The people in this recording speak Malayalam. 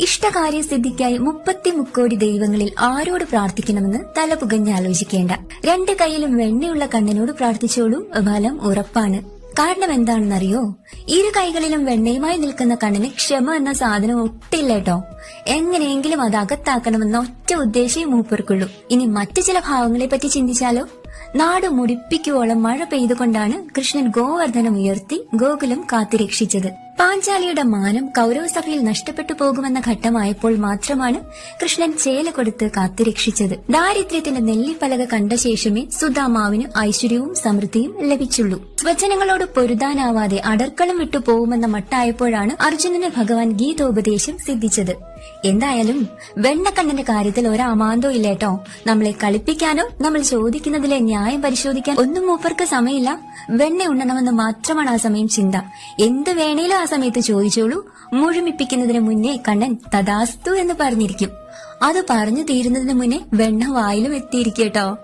ഇഷ്ടകാര്യസിദ്ധിക്കായി മുപ്പത്തി മുക്കോടി ദൈവങ്ങളിൽ ആരോട് പ്രാർത്ഥിക്കണമെന്ന് തല പുകഞ്ഞാലോചിക്കേണ്ട രണ്ട് കൈയിലും വെണ്ണയുള്ള കണ്ണനോട് പ്രാർത്ഥിച്ചോളൂ ഫലം ഉറപ്പാണ്. കാരണം എന്താണെന്നറിയോ? ഇരു കൈകളിലും വെണ്ണയുമായി നിൽക്കുന്ന കണ്ണിന് ക്ഷമ എന്ന സാധനം ഒട്ടില്ല കേട്ടോ. എങ്ങനെയെങ്കിലും അത് അകത്താക്കണമെന്ന ഒറ്റ ഉദ്ദേശം മൂപ്പർക്കുള്ളൂ. ഇനി മറ്റു ചില ഭാവങ്ങളെ പറ്റി ചിന്തിച്ചാലോ? നാട് മുടിപ്പിക്കുവോളം മഴ പെയ്തുകൊണ്ടാണ് കൃഷ്ണൻ ഗോവർദ്ധനം ഉയർത്തി ഗോകുലം കാത്തുരക്ഷിച്ചത് പാഞ്ചാലിയുടെ മാനം കൗരവസഭയിൽ നഷ്ടപ്പെട്ടു പോകുമെന്ന ഘട്ടമായപ്പോൾ മാത്രമാണ് കൃഷ്ണൻ ചേല കൊടുത്ത് കാത്തുരക്ഷിച്ചത് ദാരിദ്ര്യത്തിന്റെ നെല്ലിപ്പലക കണ്ട ശേഷമേ സുധാമാവിന് ഐശ്വര്യവും സമൃദ്ധിയും ലഭിച്ചുള്ളൂ. സ്വജനങ്ങളോട് പൊരുതാനാവാതെ അടർക്കളം വിട്ടു പോകുമെന്ന മട്ടായപ്പോഴാണ് അർജുനന് ഭഗവാൻ ഗീതോപദേശം സിദ്ധിച്ചത്. എന്തായാലും വെണ്ണക്കണ്ണന്റെ കാര്യത്തിൽ ഒരമാന്തോ ഇല്ലേട്ടോ. നമ്മളെ കളിപ്പിക്കാനോ നമ്മൾ ചോദിക്കുന്നതിലെ ന്യായം പരിശോധിക്കാൻ ഒന്നും മൂപ്പർക്ക് സമയമില്ല. വെണ്ണ ഉണ്ണണമെന്ന് മാത്രമാണ് ആ സമയം ചിന്ത. എന്ത് വേണേലും ആ സമയത്ത് ചോദിച്ചോളൂ. മുഴുമിപ്പിക്കുന്നതിന് മുന്നേ കണ്ണൻ തഥാസ്തു എന്ന് പറഞ്ഞിരിക്കും. അത് പറഞ്ഞു തീരുന്നതിന് മുന്നേ വെണ്ണ വായിലും എത്തിയിരിക്കട്ടോ.